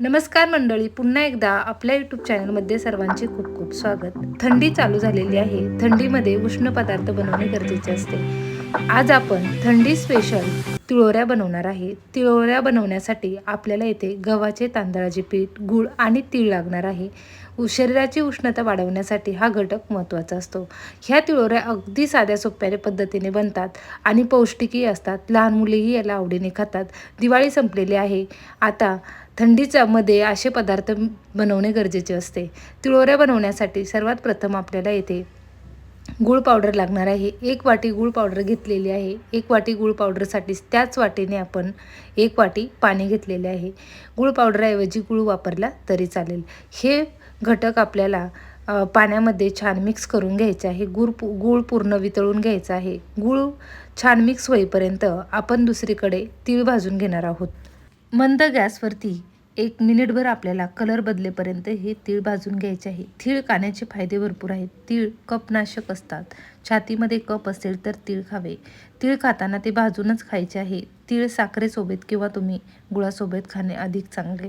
नमस्कार मंडळी पुन्हा एकदा आपल्या यूट्यूब चॅनलमध्ये सर्वांचे खूप खूप स्वागत. थंडी चालू झालेली आहे. थंडीमध्ये उष्ण पदार्थ बनवणे गरजेचे असते. आज आपण थंडी स्पेशल तिळोऱ्या बनवणार आहे. तिळोऱ्या बनवण्यासाठी आपल्याला येथे गव्हाचे तांदळाचे पीठ गूळ आणि तीळ लागणार आहे. उ- शरीराची उष्णता वाढवण्यासाठी हा घटक महत्त्वाचा असतो. ह्या तिळोऱ्या अगदी साध्या सोप्या पद्धतीने बनतात आणि पौष्टिकही असतात. लहान मुलेही याला आवडीने खातात. दिवाळी संपलेली आहे. आता थंडीच्या मध्ये असे पदार्थ बनवणे गरजेचे असते. तिळोऱ्या बनवण्यासाठी सर्वात प्रथम आपल्याला येथे गूळ पावडर लागणार आहे. एक वाटी गूळ पावडर घेतलेली आहे. एक वाटी गूळ पावडरसाठी त्याच वाटीने आपण एक वाटी पाणी घेतलेले आहे. गूळ पावडरऐवजी गूळ वापरला तरी चालेल. हे घटक आपल्याला पाण्यामध्ये छान मिक्स करून घ्यायचे आहे. गूळ पू गूळ पूर्ण वितळून घ्यायचा आहे. गूळ छान मिक्स होईपर्यंत आपण दुसरीकडे तीळ भाजून घेणार आहोत. मंद गॅसवरती एक मिनिटभर आपल्याला कलर बदलेपर्यंत हे तीळ भाजून घ्यायचे आहे. तीळ खाण्याचे फायदे भरपूर आहेत. तीळ कपनाशक असतात. छातीमध्ये कप असेल तर तीळ खावे. तीळ खाताना ते भाजूनच खायचे आहे. तीळ साखरेसोबत किंवा तुम्ही गुळासोबत खाणे अधिक चांगले.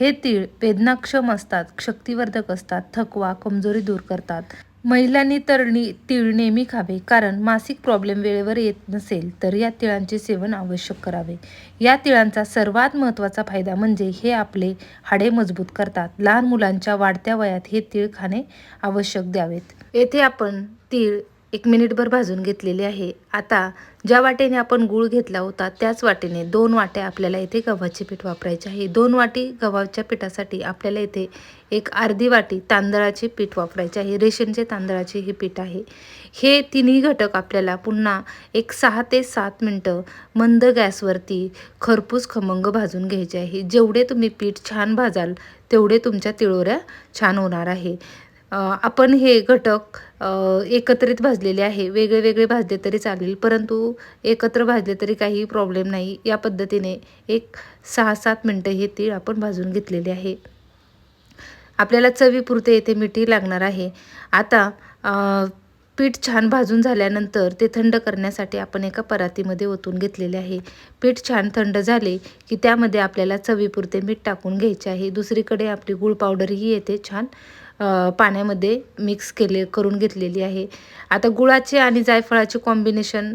हे तीळ वेदनाक्षम असतात शक्तिवर्धक असतात थकवा कमजोरी दूर करतात. महिलांनी तर तीळ नेहमी खावे कारण मासिक प्रॉब्लेम वेळेवर येत नसेल तर या तिळांचे सेवन आवश्यक करावे. या तिळांचा सर्वात महत्त्वाचा फायदा म्हणजे हे आपले हाडे मजबूत करतात. लहान मुलांच्या वाढत्या वयात हे तीळ खाणे आवश्यक द्यावेत. येथे आपण तीळ एक मिनिटभर भाजून घेतलेली आहे. आता ज्या वाटेने आपण गूळ घेतला होता त्याच वाटेने दोन वाट्या आपल्याला इथे गव्हाचे पीठ वापरायचे आहे. दोन वाटी गव्हाच्या पिठासाठी आपल्याला इथे एक अर्धी वाटी तांदळाचे पीठ वापरायचे आहे. रेशनचे तांदळाचे हे पीठ आहे. हे तिन्ही घटक आपल्याला पुन्हा एक सहा ते सात मिनटं मंद गॅसवरती खरपूस खमंग भाजून घ्यायचे आहे. जेवढे तुम्ही पीठ छान भाजाल तेवढे तुमच्या तिळोऱ्या छान होणार आहे. आपण हे घटक एकत्रित भाजलेले आहे. वेगळे वेगळे भाजले तरी चालेल परंतु एकत्र भाजले तरी काही प्रॉब्लेम नाही. या पद्धतीने एक सहा सात मिनटं हे तीळ आपण भाजून घेतलेले आहे. आपल्याला चवीपुरते येथे मिठी लागणार आहे. आता पीठ छान भाजून झाल्यानंतर ते थंड करण्यासाठी आपण एका परातीमध्ये ओतून घेतलेले आहे. पीठ छान थंड झाले की त्यामध्ये आपल्याला चवीपुरते मीठ टाकून घ्यायचे आहे. दुसरीकडे आपली गूळ पावडरही येते छान पाण्यामध्ये मिक्स केले करून घेतलेली आहे. आता गुळाचे आणि जायफळाचे कॉम्बिनेशन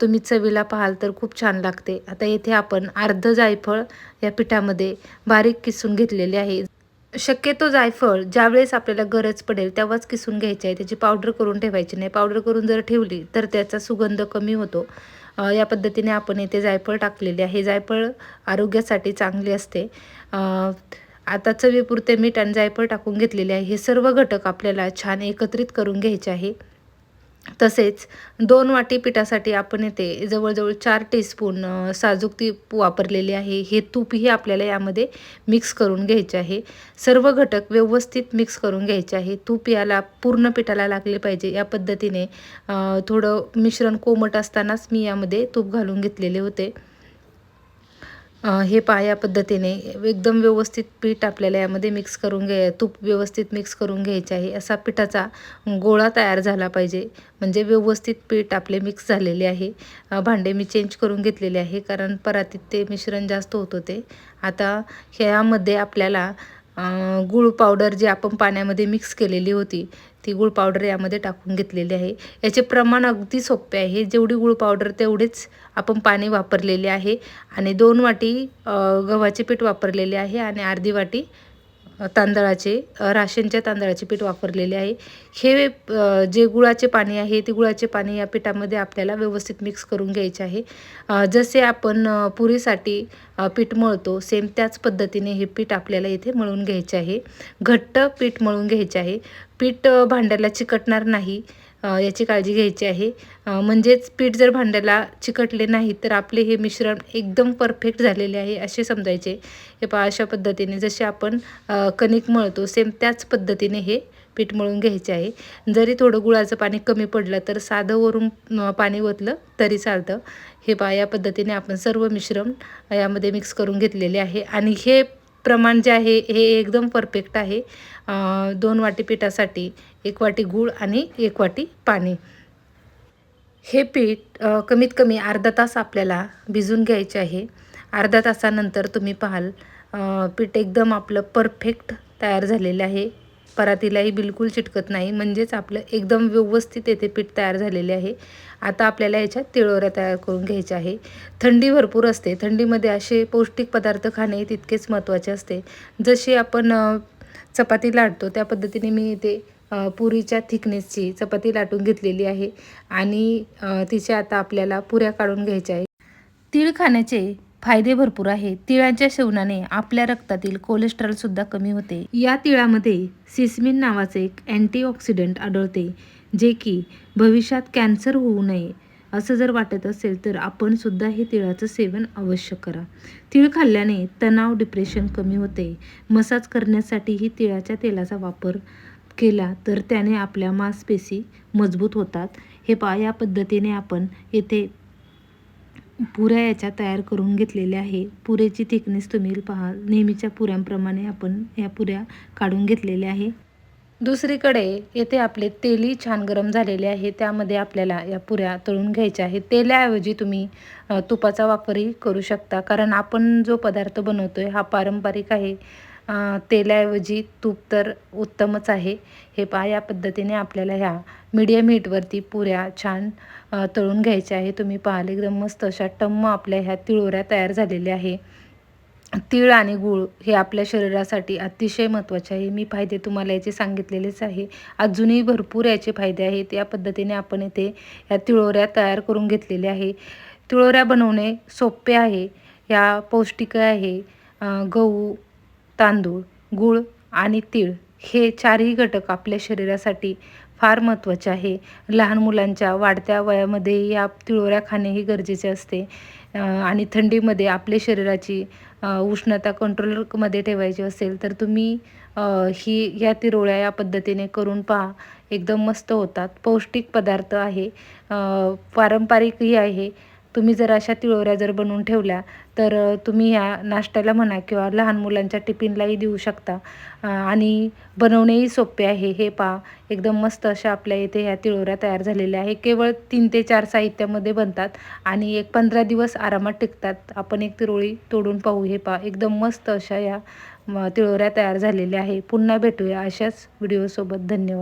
तुम्ही चवीला पाहाल तर खूप छान लागते. आता येथे आपण अर्ध जायफळ या पिठामध्ये बारीक किसून घेतलेले आहे. शक्यतो जायफळ ज्यावेळेस आपल्याला गरज पडेल तेव्हाच किसून घ्यायची आहे. त्याची पावडर करून ठेवायची नाही. पावडर करून जर ठेवली तर त्याचा सुगंध कमी होतो. या पद्धतीने आपण येथे जायफळ टाकलेले आहे. जायफळ आरोग्यासाठी चांगले असते. आता चवीपुरते मीठ आणि जायफळ टाकून घेतलेले आहे. हे सर्व घटक आपल्याला छान एकत्रित करून घ्यायचे आहे. तसेच दोन वाटी पिठासाठी आपण येथे जवळजवळ चार टीस्पून साजूक तूप वापरलेले आहे. हे तूपही आपल्याला यामध्ये मिक्स करून घ्यायचे आहे. सर्व घटक व्यवस्थित मिक्स करून घ्यायचे आहे. तूप याला पूर्ण पिठाला लागले पाहिजे. या पद्धतीने थोडं मिश्रण कोमट असतानाच मी यामध्ये तूप घालून घेतलेले होते. हे पहा या पद्धतीने एकदम व्यवस्थित पीठ आपल्याला यामध्ये मिक्स करून घ्या तूप व्यवस्थित मिक्स करून घ्यायचे आहे. असा पिठाचा गोळा तयार झाला पाहिजे. म्हणजे व्यवस्थित पीठ आपले मिक्स झालेले आहे. भांडे मी चेंज करून घेतलेले आहे. कारण परातीत ते मिश्रण जास्त होत होते. आता ह्यामध्ये आपल्याला गूळ पावडर जी आपण पाण्यामध्ये मिक्स केलेली होती ती गूळ पावडर यामध्ये टाकून घेतलेली आहे. याचे प्रमाण अगदी सोपे आहे. जेवढी गूळ पावडर तेवढेच आपण पाणी वापरलेले आहे. आणि दोन वाटी गव्हाचे पीठ वापरलेले आहे आणि अर्धी वाटी तांदळाचे राशनच्या तांदळाचे पीठ वापरलेले आहे. हे जे गुळाचे पाणी आहे ते गुळाचे पाणी या पिठामध्ये आपल्याला व्यवस्थित मिक्स करून घ्यायचे आहे. जसे आपण पुरीसाठी पीठ मळतो सेम त्याच पद्धतीने हे पीठ आपल्याला इथे मळून घ्यायचे आहे. घट्ट पीठ मळून घ्यायचे आहे. पीठ भांड्याला चिकटणार नाही. याची काळजी घ्यायची आहे. म्हणजेच पीठ जर भांड्याला चिकटले नाही तर आपले हे मिश्रण एकदम परफेक्ट झालेले आहे असे समजायचे. हे पहा अशा पद्धतीने जसे आपण कणिक मळतो सेम त्याच पद्धतीने हे पीठ मळून घ्यायचे आहे. जरी थोडं गुळाचं पाणी कमी पडलं तर साधं वरून पाणी ओतलं तरी चालतं. हे पहा या पद्धतीने आपण सर्व मिश्रण यामध्ये मिक्स करून घेतलेले आहे. आणि हे प्रमाण जे आहे हे एकदम परफेक्ट आहे. दोन वाटी पिठासाठी एक वाटी गूळ आणि एक वाटी पाणी. हे पीठ कमीत कमी अर्धा तास आपल्याला भिजून घ्यायचे आहे. अर्धा तासानंतर तुम्ही पाहाल पीठ एकदम आपलं परफेक्ट तयार झालेलं आहे. परातीलाही बिलकुल चिटकत नाही. म्हणजेच आपलं एकदम व्यवस्थित येथे पीठ तयार झालेले आहे. आता आपल्याला याच्यात तिळोऱ्या तयार करून घ्यायच्या आहे. थंडी भरपूर असते. थंडीमध्ये असे पौष्टिक पदार्थ खाणे तितकेच महत्त्वाचे असते. जशी आपण चपाती लाटतो त्या पद्धतीने मी इथे पुरीच्या थिकनेसची चपाती लाटून घेतलेली आहे. आणि तिच्या आता आपल्याला पुऱ्या काढून घ्यायच्या आहे तीळ खाण्याचे फायदे भरपूर आहेत. तिळाच्या सेवनाने आपल्या रक्तातील कोलेस्ट्रॉलसुद्धा कमी होते. या तिळामध्ये सिस्मिन नावाचे एक अँटीऑक्सिडंट आढळते जे की भविष्यात कॅन्सर होऊ नये. असं जर वाटत असेल तर आपण सुद्धा हे तिळाचं सेवन अवश्य करा. तिळ खाल्ल्याने तणाव डिप्रेशन कमी होते. मसाज करण्यासाठीही तिळाच्या तेलाचा वापर केला तर त्याने आपल्या मांसपेशी मजबूत होतात. हे पा या पद्धतीने आपण येथे पुऱ्या याच्या तयार करून घेतलेल्या आहे. पुरेची थिकनेस तुम्ही पहा. नेहमीच्या पुऱ्यांप्रमाणे आपण या पुऱ्या काढून घेतलेल्या आहे. दुसरीकडे येथे आपले तेलही छान गरम झालेले आहे. त्यामध्ये आपल्याला या पुऱ्या तळून घ्यायच्या आहेत. तेलाऐवजी तुम्ही तुपाचा वापरही करू शकता. कारण आपण जो पदार्थ बनवतो आहे हा पारंपरिक आहे. तेलाऐवजी तूप तर उत्तमच आहे. हे पहा या पद्धतीने आपल्याला ह्या मीडियम हीटवरती पुऱ्या छान तळून घ्यायच्या आहे तुम्ही पाहाल एकदम मस्त अशा टम्म आपल्या ह्या तिळोऱ्या तयार झालेल्या आहे. तीळ आणि गूळ हे आपल्या शरीरासाठी अतिशय महत्त्वाचे आहे. मी फायदे तुम्हाला याचे सांगितलेलेच आहे. अजूनही भरपूर याचे फायदे आहेत. या पद्धतीने आपण इथे या तिळोऱ्या तयार करून घेतलेल्या आहे. तिळोऱ्या बनवणे सोपे आहे. या पौष्टिक आहे. गहू तांदूळ गूळ आणि तीळ हे चारही घटक आपल्या शरीरासाठी फार महत्त्वाचे आहे. लहान मुलांच्या वाढत्या वयामध्ये या तिळोऱ्या खाणे हे गरजेचे असते. आणि थंडीमध्ये आपल्या शरीराची उष्णता कंट्रोलमध्ये ठेवायची असेल तर तुम्ही ही या तिरोळ्या या पद्धतीने करून पहा. एकदम मस्त होतात. पौष्टिक पदार्थ आहे. पारंपरिकही आहे. तुम्ही जर अशा तिळोऱ्या जर बनवून ठेवल्या तर तुम्ही ह्या नाश्त्याला म्हणा किंवा लहान मुलांच्या टिफिनलाही देऊ शकता. आणि बनवणेही सोपे आहे. हे पहा एकदम मस्त अशा आपल्या इथे ह्या तिळोऱ्या तयार झालेल्या आहे. केवळ तीन ते चार साहित्यामध्ये बनतात आणि एक पंधरा दिवस आरामात टिकतात. आपण एक तिरोळी तोडून पाहू. हे पहा एकदम मस्त अशा या तिळोऱ्या तयार झालेल्या आहे. पुन्हा भेटूया अशाच व्हिडिओसोबत धन्यवाद.